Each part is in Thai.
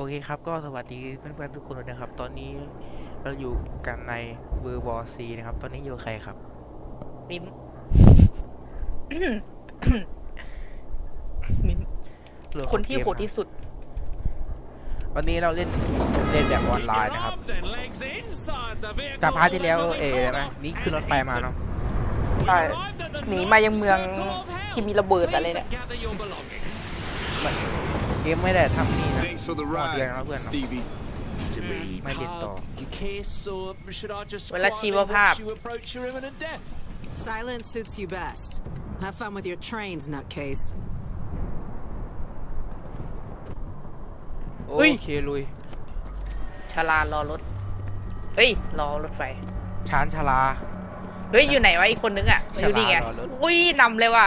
โอเคครับ ก็สวัสดีเพื่อนๆทุกคนด้วยนะครับ ตอนนี้เราอยู่กันในเวอร์วอซีนะครับ ตอนนี้อยู่กับใครครับมิมมิมเหลือคนที่เกมโหดที่สุด วันนี้เราเล่นเล่นแบบออนไลน์นะครับจากพาร์ทที่แล้วเอ๋ไหมนี่ขึ้นรถไฟมาเนาะใช่หนีมายังเมืองที่มีระเบิดอะไรเนี่ย เกมไม่ได้ทำนี่นะ Thanks for the หมดเดือน ride, แล้วเพื่อนเนาะ Stevie. Do we Might be hug ต่อ and kiss, or should I just Well, let's see what quietly watch hap- you approach your imminent death? Silence suits you best. Have fun with your trains, nutcase. โออุ้ย เคลุยชลารอรถเฮ้ย รอรถไฟ ชานชาลา เฮ้ย อยู่ไหนวะอีกคนนึงอะไม่รู้นี่ไงชลารอรถ อุ้ยนำเลยว่ะ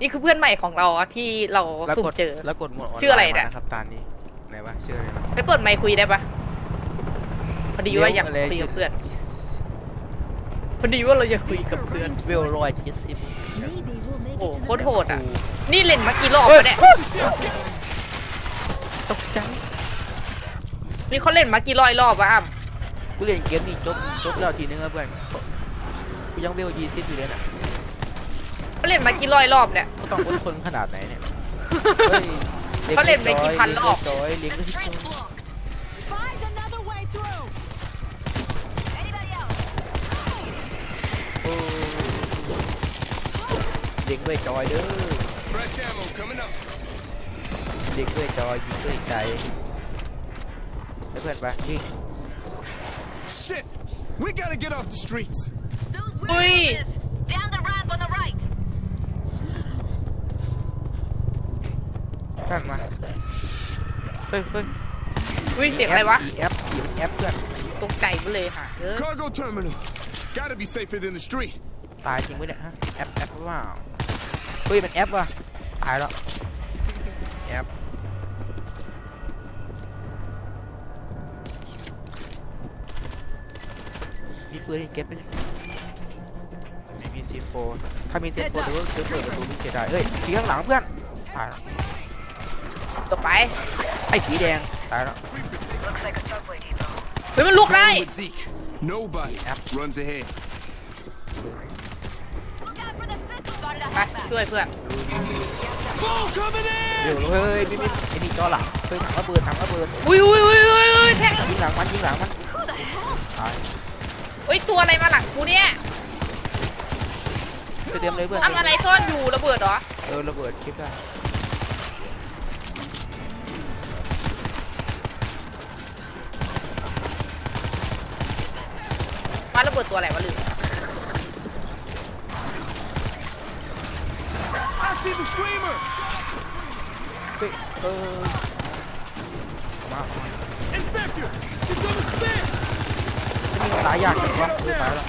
นี่คือเพื่อนใหม่ของเราอะที่เราแล้วสุ่มกดเจอ แล้วกดโหมดออนไลน์ชื่ออะไรมาเนี่ยนะครับตานนี้ไหนวะชื่ออะไรวะไปเปิดไมค์คุยได้ปะพอดีว่าอยากเลี้ยวอะไรคุยกับเพื่อนพอดีว่าเราอยากคุยกับเพื่อน เวลรอยเจ็ดสิบโอ้โหโคตรโหดอะ นี่เล่นมากี่รอบวะเนี่ย ตกใจนี่เขาเล่นมากี่ร้อยรอบวะอ้ำกูเล่นเกมนี้จบจบแล้วทีนึงแล้วเพื่อนกูยังเวลยี่สิบอยู่เลยนะ เขาเล่นมากี่ร้อยรอบเนี่ยก็ต้องอดทนขนาดไหนเนี่ยเขาเล่นไปกี่พันรอบจอยเลี้ยงก็ที่ Trench blocked. Find another way through. โอ้เลี้ยงด้วยจอยเด้อ Fresh ammo coming up. เลี้ยงด้วยจอยยิงด้วยใจแล้วเพื่อนไปวิ่ง Shit! We gotta get off the streets. อุ้ย Down the ramp on the right. ข้างมาเฮ้ยเฮ้ยอุ้ยเสียงอะไรวะแอปแอปเพื่อนตกใจไปเลยค่ะเออ Cargo terminal. Gotta be safer than the street. ตายจริงไหมเนี่ยฮะแอปแอปว่าเฮ้ยมันแอปว่ะตายแล้วแอปมีปืนให้เก็บไหมเนี่ยไม่มีซีโฟถ้ามีซีโฟเดี๋ยวเดี๋ยวเปิดประตูไม่เสียดายเฮ้ยผีข้างหลังเพื่อนตายแล้ว ต่อไป ไอ้ผีแดง ตายแล้ว Looks like a subway depot. เฮ้ยมันลุกได้ With Zeke. Nobody Yep. runs ahead. Look out for the pistol. Spotted a ไป halfback. ช่วยเพื่อน Ball coming in! เดี๋ยวเฮ้ยไม่ไม่ไอ้นี่จอหลังเฮ้ยถังระเบิดถังระเบิดอุ้ยอุ้ยอุ้ยอุ้ยอุ้ยแทงยิงหลังมันยิงหลังมันตายอุ้ยตัวอะไรมาหลังกูเนี่ยไปเตรียมเลยเพื่อนทำอะไรซ่อนอยู่ระเบิดเหรอ เออระเบิดคลิปได้ มาระเบิดตัวอะไรวะลืม I see the screamer! เฮ้ยเออมามา Infector! She's gonna spin! จะมีตายยากจังวะเออตายแล้ว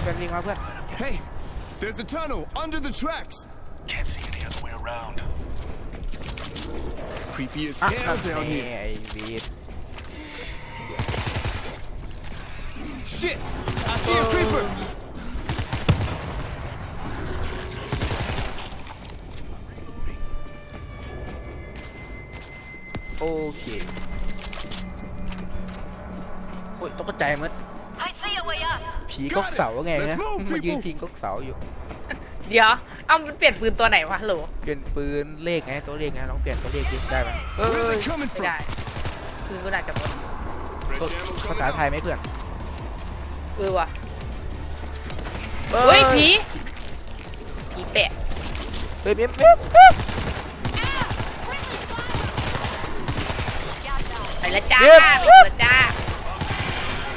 เพื่อนวิ่งมาเพื่อน Hey, there's a tunnel under the tracks. Can't see any other way around. Creepy as อะ hell นั่น down ไง here. ไอ้วีด Shit! I see a creeper! โอเคโอ้ยตกใจหมัด I see a way up. ผีก๊อก เสาไง Let's นะ move, มายืน people พิงก๊อกเสาอยู่เดี๋ยวเอ้ามันเปลี่ยนปืนตัวไหนวะฮัลโหลเปลี่ยนปืนเลขไงตัวเลขไงลองเปลี่ยนตัวเลขดิได้ไหมเอ Where อ are they coming ไม่ from? ได้ปืนก็น่าจะหมด Fresh ammo ภา coming ษา up. ไทยไหมเพื่อนเออว่ะเฮ้ยผีผีแปะเฮ้ยเมียเมียเมียไปและจ้าเย็บไปและจ้า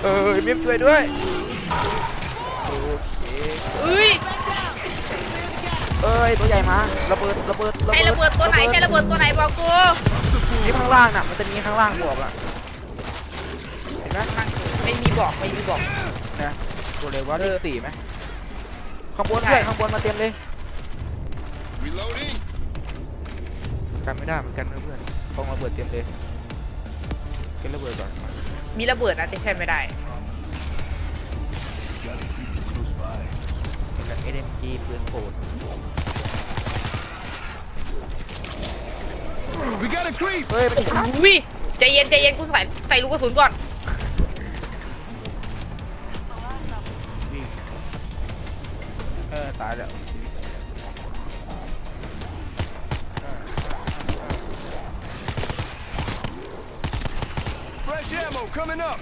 เออเมียช่วยด้วยโอเคเอ้ย เอ้ยตัวใหญ่มาระเบิดระเบิดใช่ระเบิดตัวไหนใช่ระเบิดตัวไหนบอกกูนี่ข้างล่างน่ะมันจะมีข้างล่างบวกอะเห็นไหมไม่มีบอกไม่มีบอกนะตัวเลยว่าเลเอขอสี่ไหมข้างบนใช่ด้วยข้างบนมาเต็มเลย Reloading. กันไม่ได้เหมือนกันนะเพื่อนกองระเบิดเต็มเลยเก็บระเบิดก่อนมีระเบิดนะแต่ใช่ไม่ได้ แบบ SMG ปืนโผล่ We got a creep! เฮ้ยมันใจเย็นใจเย็นกูใส่ใส่ลูกกระสุนก่อน วิ่เออ ตายแล้ว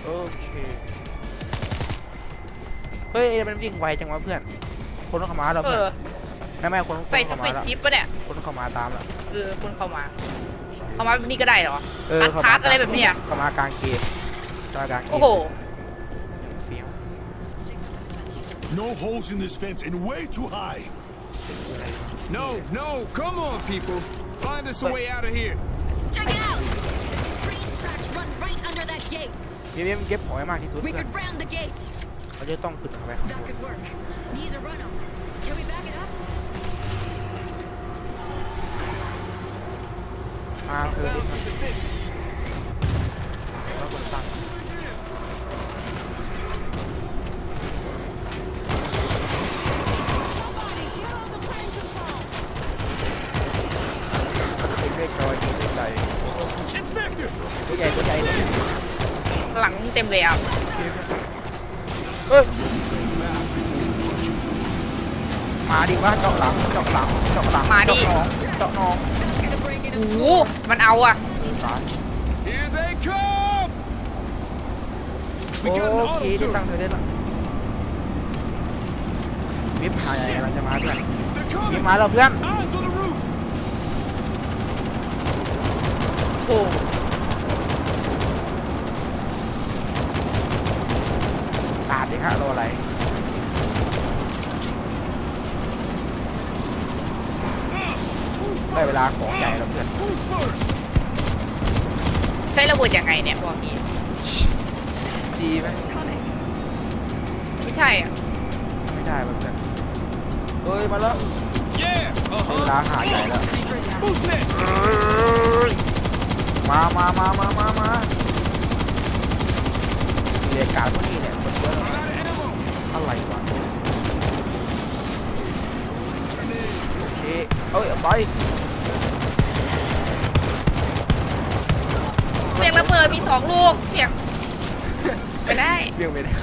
โอเค เฮ้ย มันวิ่งไวจังวะเพื่อน คนต้องเข้ามาเราเอเพื่ออนแม่แม่คนคนใส่สเข้าปีมาดแล้วชิปปะเนี่ยคนเข้ามาตามแล้วเออคุณเข้ามา เข้ามาแบบนี้ก็ได้เหรอ เออตัดเข้าพามาร์ทอะไรแบบเนี้ย เข้ามากลางเกมเข้ามากลางเกมโอ้โห เฟี้ยว No holes in this fence and way too high. No, no, come on, people. Find us a way out of here. Check it out. Train tracks run right under that gate. เก็บเก็บหอยมากที่สุด We เพื่อน could round the gate. เราจะต้องขึ้นเข้าไปข้างบ That น could work. Needs a run up. Can we back it up? มาเออ Found some defenses. แล้วคนตั้งเล็กๆน้อยๆตัวใหญ่ Infector. ตัวใหญ่ตัวใหญ่ตัวใหญ่หลังเต็มเลยอะ เอ้ยมาดิว่าเจาะหลังเจาะหลังเจาะหลังมาดิ เจาะน้องเจาะน้องโอ้โหมันเอาอะเออตาย Here they come. โอ We got an เค auto ได้ตั้ง turret. เธอได้ละวิบหายอะไรจะมาเพื่อน They're วิบ coming. มาแล้วเพื่อน Eyes on the roof. โอ้โห ตามดิ ฮะรออะไร Who's ได้เว first? ลาของใหญ่แล้วเพื่อน Who's first? ใช้ระเบิดยังไงเนี่ยพวกนี้จีไหม Coming. ไม่ใช่อะไม่ได้เพื่อนเฮ้ยมาแล้ว Yeah. ได้เว Uh ลา huh. หาใหญ่แล้ว Who's next? มามามามามามา เรียกการพวกนี้เนี่ยคนเยอะอะไรวะโอเคเอ้ยไปเสียงระเบิดมีสองลูกเสียงไม่ได้เบี่ยงไม่ได้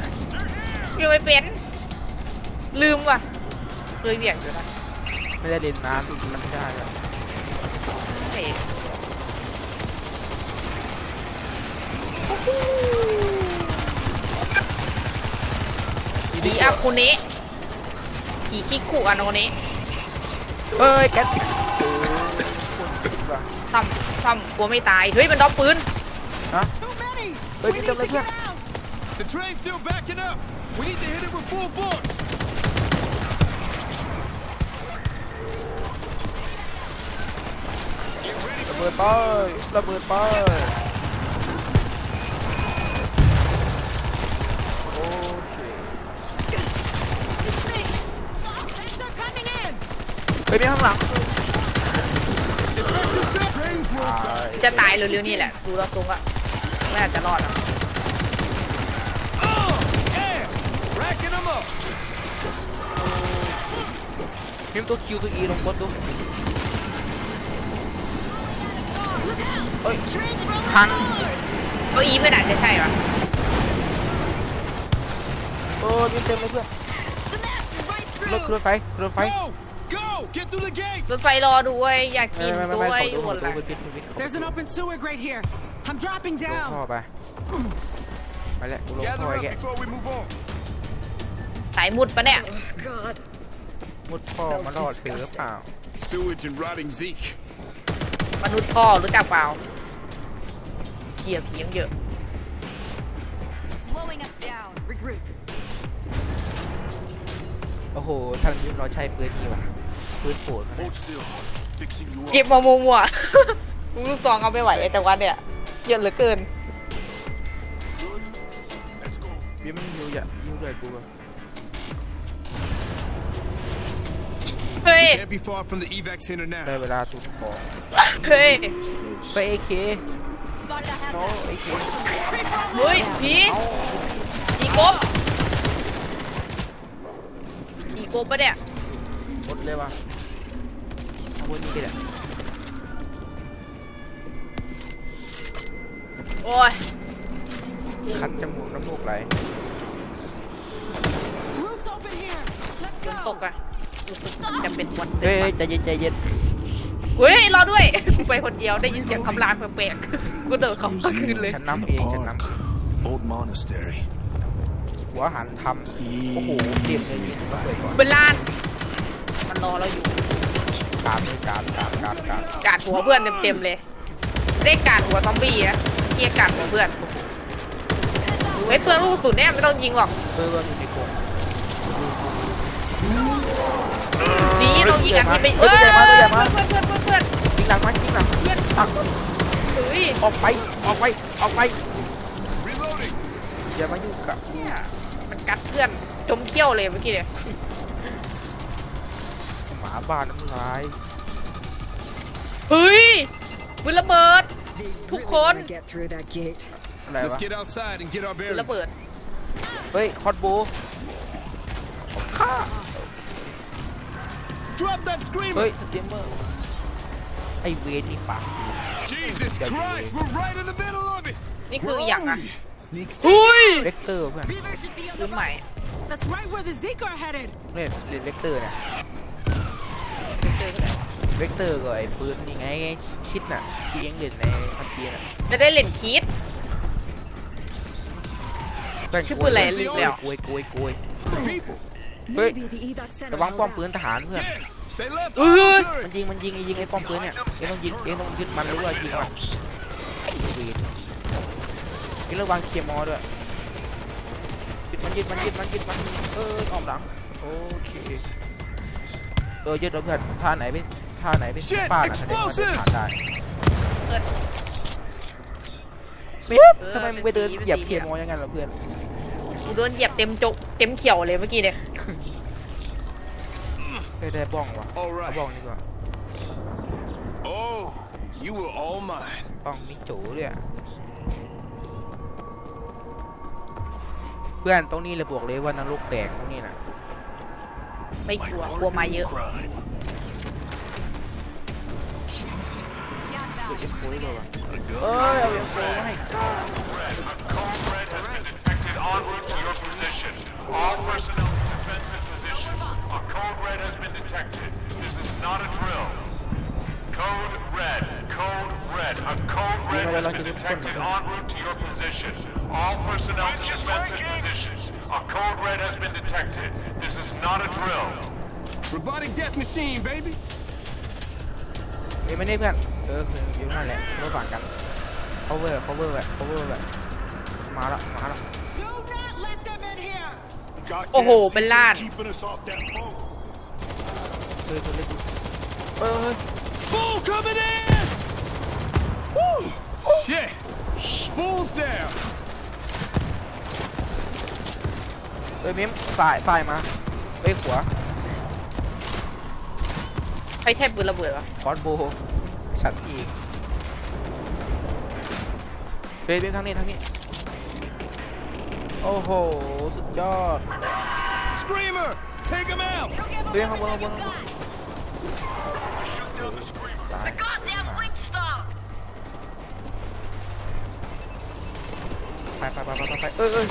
เบี่ยงไม่เป็นลืมว่ะเคยเบี่ยงอยู่นะไม่ได้เล่นนานมันไม่ได้อะเห็น ผีอาคุเนะผีคิคุอาโนเนะเอ้ยแก๊สเออคนคิดว่ะซ้ำซ้ำกลัวไม่ตาย เฮ้ย มันดรอปปืนฮะ Too many! เฮ้ย we นี่ need จำเลย to เพื่อน get out! The train's still backing up. We need to hit it with full force. ระเบิดไประเบิดไปโอเค They're coming in! เฮ้ยมีข้างหลัง Trains roll ตายจะตายเร็วๆนี่แหละดูเราตรงอะไม่อาจจะรอดอะ Oh, yeah. Racking them up. พิมพ์ตัวคิวตัวอีลงกดดู Look out! เฮ้ย Trains rolling ทัน forward. เอ้ยอีไม่น่าจะใช่ปะโอ้ยมีเต็มเลยเพื่อน Smash right รถ through. รถไฟรถไฟ Go, go. Get through the gate. รถไฟรอด้วยอยากไม่กินไม่ไม่ด้ไม่วยขอดูบขอนดูหลังไปปิดไปปิด There's an open sewer grate here. I'm dropping ลง down. ท่อไปไปแล้วกูลง Gather ท่อไอ้ up แก before we move on. สายมุดปะเนี่ย Oh, God. มุดท่อมารอดถือเปล่า Sewage and rotting Zeke. มนุษย์พ่อรู้จักเปล่าเขี่ยผียังเยอะ Slowing us down. Regroup. โอ้โหท่านยุทธเราใช้ปืนนี่ว่ะ ปืนโผล่มาเนี่ย Hold still. Fixing you เก็บ up. มามัวๆลูกซองเอาไม่ไหวไอ้แต่วันเนี่ยเยอะเหลือเกิน Good. Let's go. บิมยูอย่ายูด้วยกูอะเฮ้ย Can't be far from the evac center ได้ now. เวลาตุนของเฮ้ยไปเอเค Spotted a half โน้เอเคเฮ้ยผีผีกบผีกบปะเนี่ยหมดเลยว่ะ เอาพวกนี้ไปแหละโอ้ยคัดจมูกน้ำมูกไหล Roof's open here. Let's ต go. กอะรู้สึกมันจะเป็นวันเฮ้ยเฮ้ยใจเย็นใจเย็นเฮ้ยรอด้วย กูไปคนเดียวได้ยินเสียงคำรามแปลกๆกูเดินเข้ามาคืนเลย ฉันนำเองฉันน Old monastery. ำหัวหันทำโอ้โหเจ็บเลยยิงก็เลยก่อนเป็นล้านมันรอเราอยู่การเลยการการการการกาดหัวเพื่อนเต็มๆเลยเรียกาดหัวซอมบี้อะเกียกาดหัวเพื่อนเฮ้ยเพื่อนลูกสุดเนี่ยไม่ต้องยิงหรอกเพื่อนอยู่ในกรงนี่ต้องยิงกันที่ไปเฮ้ยตัวใหญ่มากตัวใหญ่มากเพื่อนเพื่อนเพื่อนเพื่อนยิงหลังมันยิงหลังเพื่อนอะเฮ้ยออกไปออกไปออกไปอย่ามายุ่งกับเนี่ยมันกัดเพื่อนจมเขี้ยวเลยเมื่อกี้เนี่ยหมาบ้านน้ำลาย เฮ้ยปืนระเบิด They Thu really khốn. wanna get through that gate. อะไร Let's วะ get outside and get our ปืนระ bearings. เบิด เฮ้ย คอดโบฆ่า Drop that เฮ้ย screamer. สเตียมเมอร์ ไอเวนนี่ปาก Jesus Christ, we're right in the middle of it. นี่คืออย่างอะ Sneak เฮ้ยเวกเตอร์เพื่อน River should be on ปื the นใหม่ right. That's right where the Zeke are headed. เนี่ยเรียนเวกเตอร์เนี่ย เวกเตอร์ก็ไอ้ปืนนี่ไงคิดน่ะที่เอ็งเล่นในพันเทียน่ะจะได้เล่นคีดชื่อปืนอะไรลืมแล้ว กวยกวยกวย people. Wait. Maybe the evac center ระวัง held ป้อม out. ปืนทหารเพื่อน Yeah, they left Uh. all the มัน turrets. ยิงมันยิงยิงไอ้ป้อมปืนเนี่ยเอ็งต้องยิงเอ็งต้องยึดมันหรือว่ายิงมันไอ้เวนเอ็งระวังเคลียร์มอด้วยยึดมันยึดมันยึดมันยึดมันเออออมหลังโอเคเออยึดแล้วเพื่อนท่าไหนไป ท่าไหนไป Shit, ฟาดอะแสดงว่าจะ explosive ผ่านได้เอิ้นเป๊บเออทำไมมึงไปเดินเป็นสีเหยียบเป็นสี เคลียร์มอยังไงล่ะเพื่อนกูโดนเหยียบเต็มจกเต็มเขียวเลยเมื่อกี้เนี่ยเฮ้ยได้บ้องวะ All เอาบ้อง right. ดีกว่า Oh, you were all mine. บ้องมิจูเลยอะเพื่อนตรงนี้เลยบอกเลยว่านรกแตกตรงนี้น่ะไม่กลัวกลัวมาเยอะ Crime. เดี๋ยวเอ็มโฟได้ด้วยวะเ freaking Polino lang. Oh, that was so right. All personnel defensive positions. A code red has been detected. This is not a drill. Code red. Code red. A code red has been detected en route to your position. All personnel defensive positions. A code red has been detected. This is not a drill. Robotic death machine, baby. Hey, my name, เพื่อนเออคืออยู่นั่นแหละระหว่างกัน cover cover แบบ cover แบบมาละมาละ Do not let them in here. Goddamn Oh, Zeke Milan. keeping us off that boat. เฮ้ยเฮ้ยเฮ้ยเฮ้ย Bull coming in. Woo. Shit. Bull's down. เฮ้ยเมมฝ่ายฝ่ายมาเฮ้ยขวาไม่ใช่ปืนระเบิดวะคอสโบ ฉันอีกเฮ้ยเมมทางนี้ทางนี้ โอ้โห สุดยอด Screamer, take him out. เฮ้ยข้างบนข้างบนข้างบนตาย Goddamn link stop! ไปไปไปไปไปไปเอ้ยเอ้ย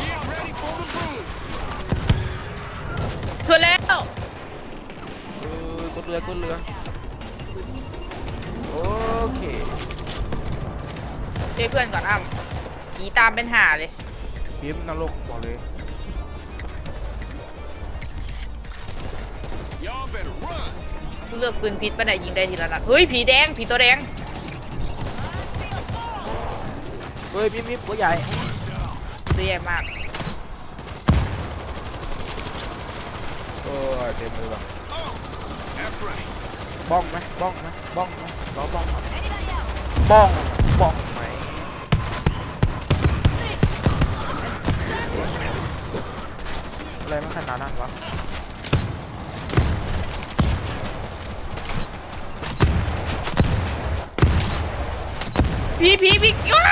Get ready for the boom. เพื่อนแล้ว เอ้ยกด เรือกดเรือโอเคช่วยเพื่อนก่อนอ้ำผีตามเป็นห่าเลยพิมพ์นรกบอกเลย Y'all better run. กูเลือกปืนพิษปะเนี่ยยิงได้ทีละนัดเฮ้ยผีแดงผีตัวแดงเฮ้ยพิมพ์พิมพ์หัวใหญ่ตัวใหญ่มาก โอ้ยเต็มเลยว่ะ Oh, that's right. บ้องไหมบ้องไหมบ้องไหมรอบ้องก่อนบ้องบ้องไหมอะไรมันขนาดนั้นวะผีผีผีอ๊ะ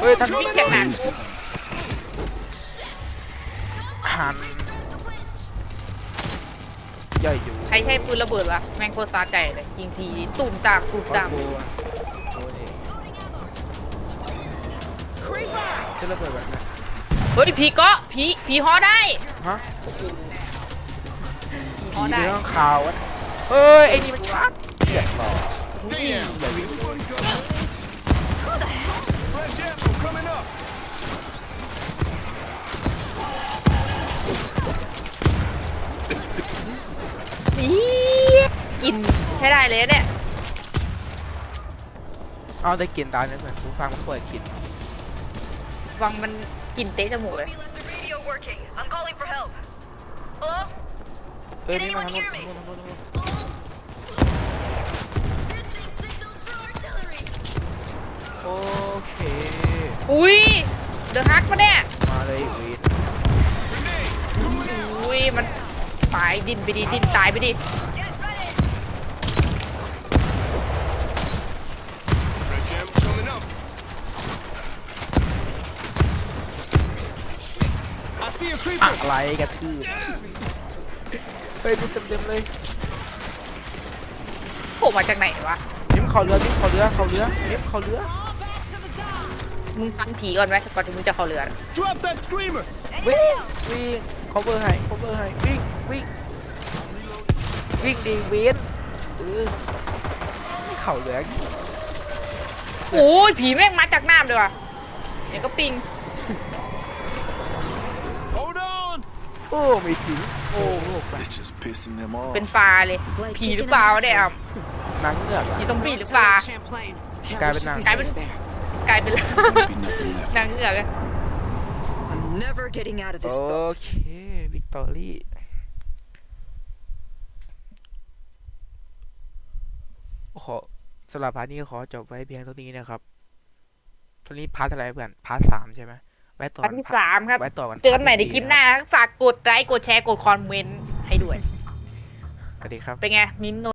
เฮ้ยทางผีนี้เขียงหนักหัน ใครใช้ปืนระเบิดวะแมงโครซาไก่เลยจริงทีตุ่มตามตุ่มตามจะระเบิดแบบไหนเฮ้ยผีก็ะผีผีฮอได้ฮะผีฮอได้เรื่องข่าวเฮ้ยไอ้นี่มันชักเดือดร้อนนี่ อีกินใช้ได้เลยเนี่ย เอาได้กินตายนะเพื่อนกูฟังมันป่วยกินวังมันกินเต๊ะจมูกเลย We left the radio working. I'm calling for help. Hello? เออนี่มันทางนู้นทางนู้นทางนู้นทางนู้น Signals for artillery. โอเค อุ้ย เดอะฮักปะเนี่ย มาเลยวีดอุ้ย มัน ตายดินไปดิดินตายไปดิ Get ready. Fresh ammo coming up. I see a อะ creeper. ไรกระทืบเฮ้ยมันเต็มๆเลยโผล่มาจากไหนวะนิ่มเขาเรือนิ่มเขาเรือเขาเรือนิ่มเขาเรือมึงฟังผีก่อนไหมก่อนที่มึงจะเข้าเรือ Drop that screamer. วิ่งวิ่ง cover ให้ cover ให้วิ่ง วิ่ง วิ่งดีเวนเออเขาเรือโอ้ยผีแม่งมาจากน้ำเลยว่ะเดี๋ยวก็ปิง Hold on. โอ้ไม่ถึงโอ้โห It's just pissing them off. เป็นปลาเลย ผีหรือเปล่าเนี่ยอะหนังเงือกอะ ผีซอมบี้หรือ To เปล่า Lake Champlain. Yeah, Guy we with should be knife. safe there. กลายเป็น Be nothing left. นางเงือกอะ I'm never getting out of โอ this boat. เค วิกตอรี่ ขอสำหรับพาร์ทนี้ก็ขอจบไว้เพียงเท่านี้นะครับตอนนี้พาร์ทอะไรเพื่อนพาร์ทสามใช่ไหมไว้ต่อพาร์ทที่สามครับไว้ต่อกันเจอกันใหม่ในพาร์ทคลิที่ปสี่หน้าฝากกดไลค์กดแชร์กดคอมเมนต์ให้ด้วยสวัสดีครับเป็นไงมิมโน